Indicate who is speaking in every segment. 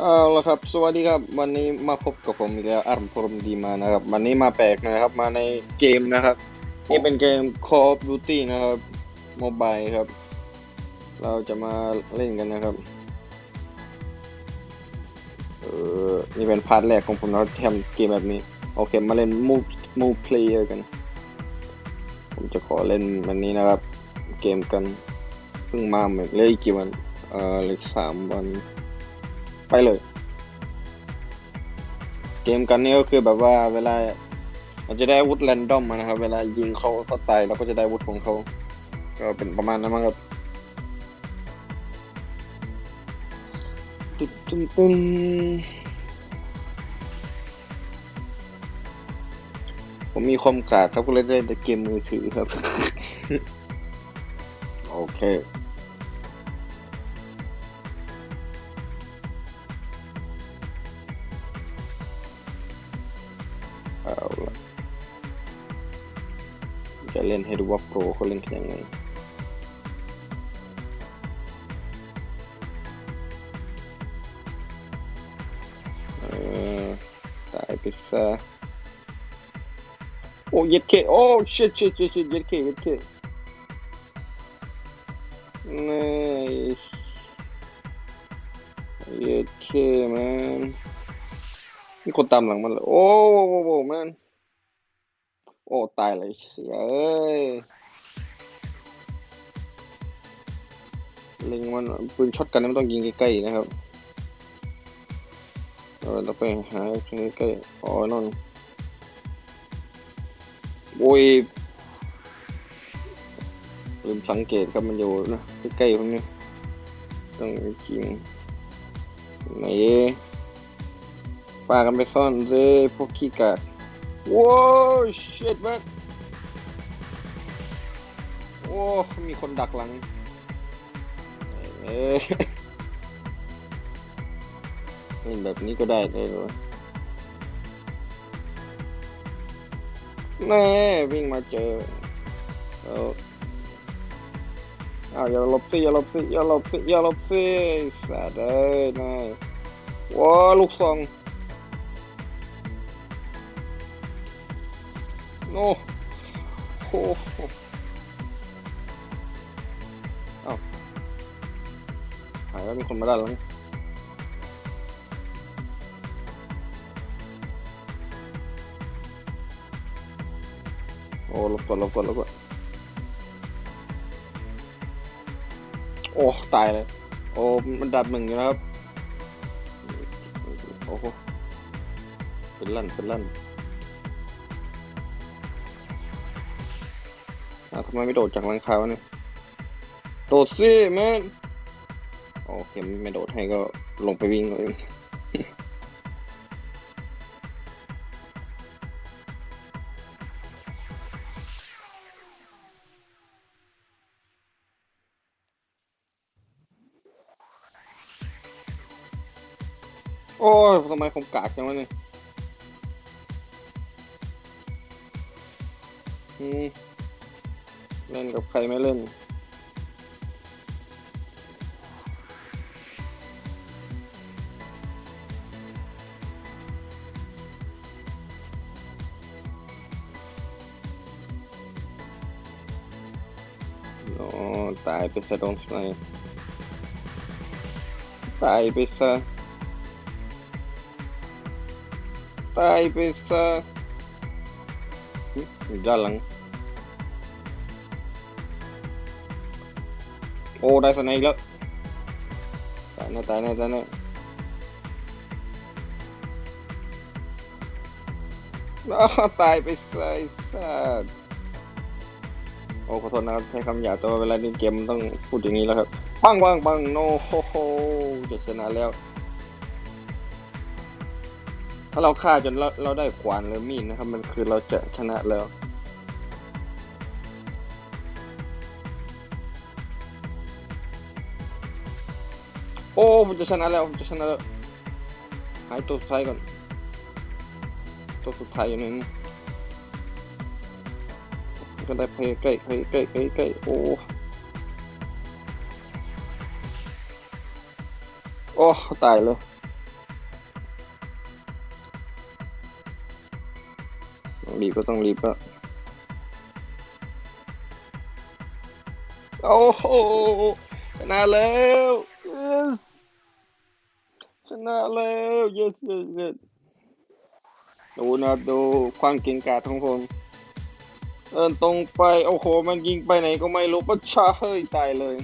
Speaker 1: เอาละครับ สวัสดีครับ วันนี้มาพบกับผมอีกแล้วอาร์มพรมดีมานะครับ วันนี้มาแปลกนะครับ มาในเกมนะครับ นี่เป็นเกม Call of Duty นะครับโมบายครับ เราจะมาเล่นกันนะครับ เออ นี่เป็นพาร์ทแรกของผมนะที่ทำเกมแบบนี้ โอเค มาเล่นมูมูเพลเยอร์กัน ผมจะขอเล่นวันนี้นะครับ เกมกัน เพิ่งมาเหมือนเลยอีกกี่วัน เออเหลยสามวัน ไปเลย เกมกันนี่ก็คือแบบว่าเวลาเราจะได้อาวุธแรนดอมมานะครับ เวลายิงเขาเขาตายเราก็จะได้อาวุธของเขา ก็เป็นประมาณนั้นมั้งครับตึ๊ดตึ๊ดตึ๊ดผมมีคอมกากครับก็เลยได้แต่เกมมือถือครับ โอเค เอาละจะเล่นให้ดูว่าโปรเขาเล่นกันยังไงเออตายไปซะโอ้ยเคโอ้ชิตชิตชิตชิตเย็ดเคเย็ดเคนี่เย็ดเคแมนมีคนตามหลังมันเลยโอ้โหแมนโอ้ตายเลยเสียเอ้ยเล็งมันปืนช็อตกันไม่ต้องยิงใกล้ๆนะครับเออเราไปหาใกล้ๆอ๋อนนโอ้ยลืมสังเกตครับมันอยู่นะใกล้ๆผมนี่ต้องยิงไหน ปากันไปซ่อนเลยพวกขี้กาดว้าวชิตแม็โอ้มีคนดักหลังเอ้ยเล่แบบนี้ก็ได้เลยหรอแน่วิ่งมาเจอเอาอ้าวอย่าลบสิอย่าลบสิอย่าลบสิอย่าลบสิสัตว์เอ้ยนายว้าลูกซอง โอ้โหเอ้าหายแล้วมีคนมาด้านหลังโอ้ลบก่อนลบก่อนลบก่อนโอ้ ตายเลย โอ้ มันดับหนึ่งอยู่นะครับ โอ้โหเป็นลั่นเป็นลั่น อะทำไมไม่โดดจากหลังคาวะเนี่ย โดดสิแม่นโอเคไม่โดดให้ก็ลงไปวิ่งเลยโอ้ยทำไมผมกากจังวะเนี่ยอืม เล่นกับใครไม่เล่น โอ้ตายไปซะโดนสไนตายไปซะตายไปซะหึอยู่ด้านหลัง อ้ได้สไนป์อีกแล้วตายแน่ตายแน่ตายแน่อ้าตายไปซะไอ้สัสโอ้ขอโทษนะครับใช้คำหยาบแต่ว่าเวลาเล่นเกมมันต้องพูดอย่างนี้แล้วครับปังปังปังโนโฮโฮจะชนะแล้ว ถ้าเราฆ่าจนเราเราได้ขวานหรือมีดนะครับ มันคือเราจะชนะแล้ว โอ้ผมจะชนะแล้วผมจะชนะแล้วหายตัวสุดท้ายก่อน ตัวสุดท้ายอยู่ไหนนก็ได้เพย์ใกล้เพย์ใกล้ใกล้ใกล้โอ้โอ้ตายเลยต้องรีบก็ต้องรีบอะโอ้โหชนะแล้ว นะแล้ว yes yes yes ดูนะดูความเก่งกาจของผมเดินตรงไป โอ้โห มันยิงไปไหนก็ไม่รู้ปะชาเฮ้ย ตายเลย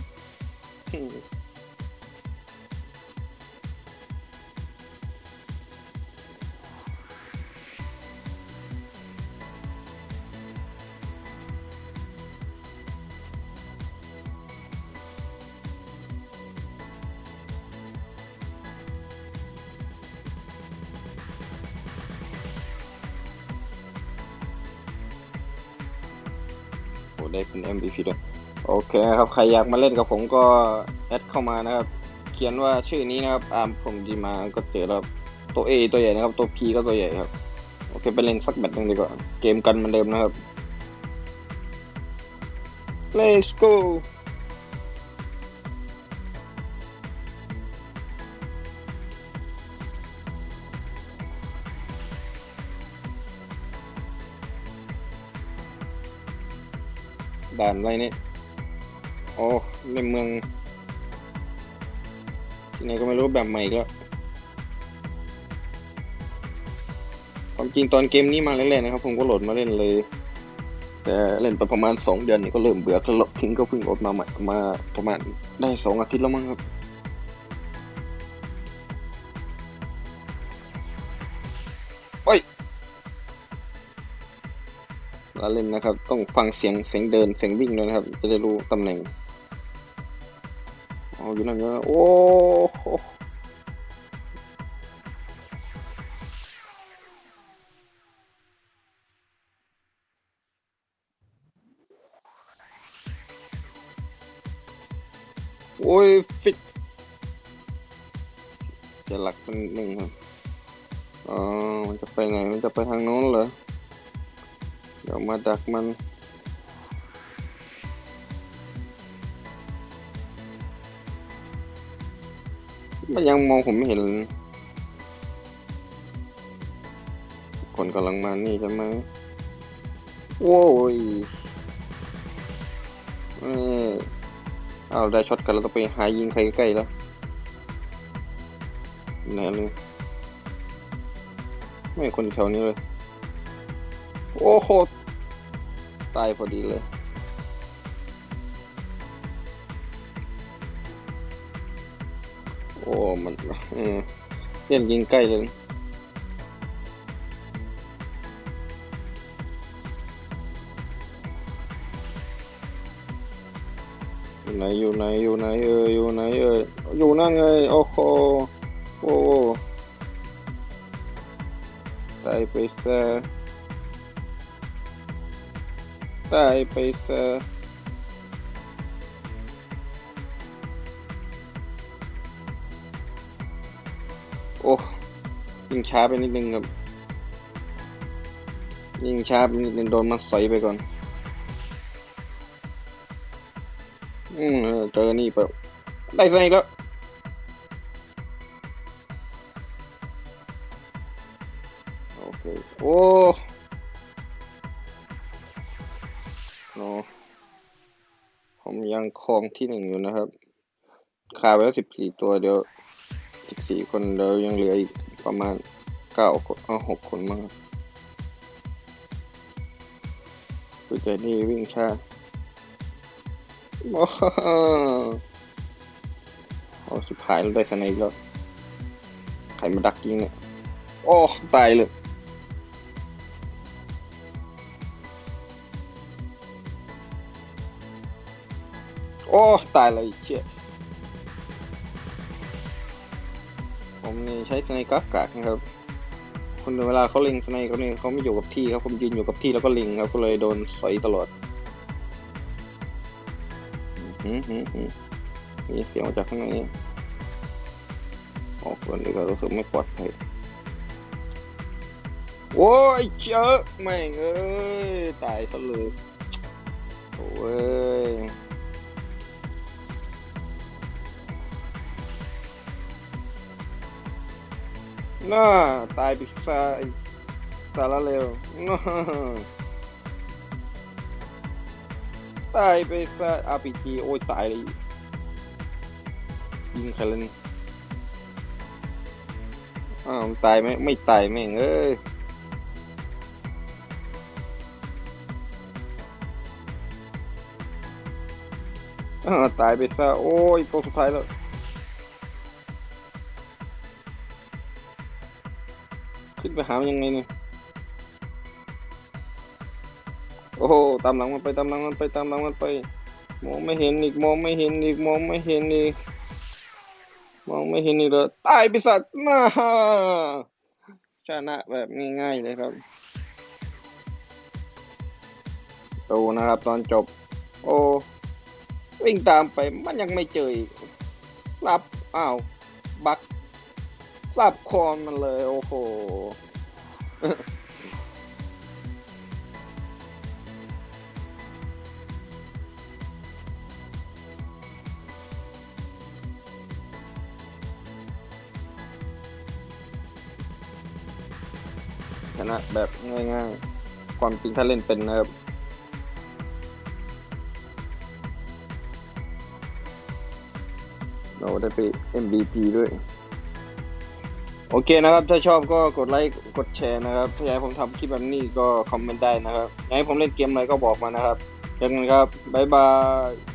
Speaker 1: ได้เป็น MVP ด้วยโอเคครับ ใครอยากมาเล่นกับผมก็แอดเข้ามานะครับ เขียนว่าชื่อนี้นะครับอามผมดีมาก็เจอแล้วตัว A ตัวใหญ่นะครับ ตัว P ก็ตัวใหญ่ครับ โอเค ไปเล่นสักแบตหนึ่งดีกว่า เกมกันเหมือนเดิมนะครับ Let's go ด่านอะไรเนี่ยโอ้ในเมืองที่ไหนก็ไม่รู้แบบใหม่ก็ความจริงตอนเกมนี้มาเล่นๆนะครับ ผมก็โหลดมาเล่นเลย แต่เล่นไปประมาณสองเดือนนี่ก็เริ่มเบื่อก็ลบทิ้งก็เพิ่งโหลดมาใหม่มาประมาณได้สองอาทิตย์แล้วมั้งครับ เราเล่นนะครับ ต้องฟังเสียงเสียงเดินเสียงวิ่งด้วยนะครับ จะได้รู้ตำแหน่งเอาอยู่นั่นเนะโอ้โหโอ้ยฟิตจะหลักมันหนึ่งครับ อ๋อ มันจะไปไหน มันจะไปทางโน้นเหรอ เดี๋ยวมาดักมัน มันยังมองผมไม่เห็น คนกำลังมานี่ใช่ไหมโว้ยเออเอาได้ช็อตกันแล้วต้องไปหายิงใครใกล้แล้วไหนเลยไม่คนอยู่แถวนี้เลย โอ้โห ตายพอดีเลยโอ้มันเออเล่นยิงใกล้เลยอยู่ไหนอยู่ไหนอยู่ไหนเอออยู่ไหนเอออยู่นั่นไงโอ้โหโอ้โหตายไปซะ ตายไปซะโอ้ยิงช้าไปนิดนึงครับ ยิงช้าไปนิดนึงโดนมันใสไปก่อน อืมเออเจอนี่เปได้ซะอีกแล้วโอเคโอ้ โนผมยังครองที่หนึ่งอยู่นะครับ คาไว้แล้วสิบสี่ตัวเดี๋ยวสิบสี่คนเดี๋ยวยังเหลืออีกประมาณเก้าคนเอาหกคนมั้งตัวใจนี่วิ่งช้าโอ้โหเอาสุดท้ายเราได้สไนอีกแล้วใครมาดักยิงเนี่ย โอ้ ตายเลย โอ้ตายเลยเชี่ยผมนี่ใช้สไนกักากนะครับคนเวลาเขาเล็งสไนเขาเนี่ยเขาไม่อยู่กับที่ครับผมยืนอยู่กับที่แล้วก็เล็งครับก็เลยโดนสอยตลอดอืมอืมอืมมีเสียงมาจากข้างในนี่ออกก่อนดีกว่ารู้สึกไม่ปลอดภัยโอ้ยเจอแม่งเอ้ยตายซะเลยโอ้ย น่าตายไปซะสารเร็วตายไปซะ RPG โอ้ยตายเลยยิงใครแล้วนี่อ้าวตายไหมไม่ตายแม่งเอ้ยอ่าวตายไปซะ โอ้ยตัวสุดท้ายแล้ว ขึ้นไปหามันยังไงเนี่ย โอ้โห ตามหลังมันไป ตามหลังมันไป ตามหลังมันไป มองไม่เห็นอีก มองไม่เห็นอีก มองไม่เห็นอีก มองไม่เห็นอีกเลยตายไปสักหน้าชนะแบบง่ายๆเลยครับดูนะครับตอนจบ โอ้วิ่งตามไปมันยังไม่เจออีกรับอ้าว บัก สับคอนมันเลย โอ้โห ชนะแบบง่ายๆ ความจริงถ้าเล่นเป็นนะครับเราได้ไป MVP ด้วย โอเคนะครับ ถ้าชอบก็กดไลค์กดแชร์นะครับถ้าอยากให้ผมทำคลิปแบบนี้ก็คอมเมนต์ได้นะครับอยากให้ผมเล่นเกมอะไรก็บอกมานะครับเจอกันครับบ๊ายบาย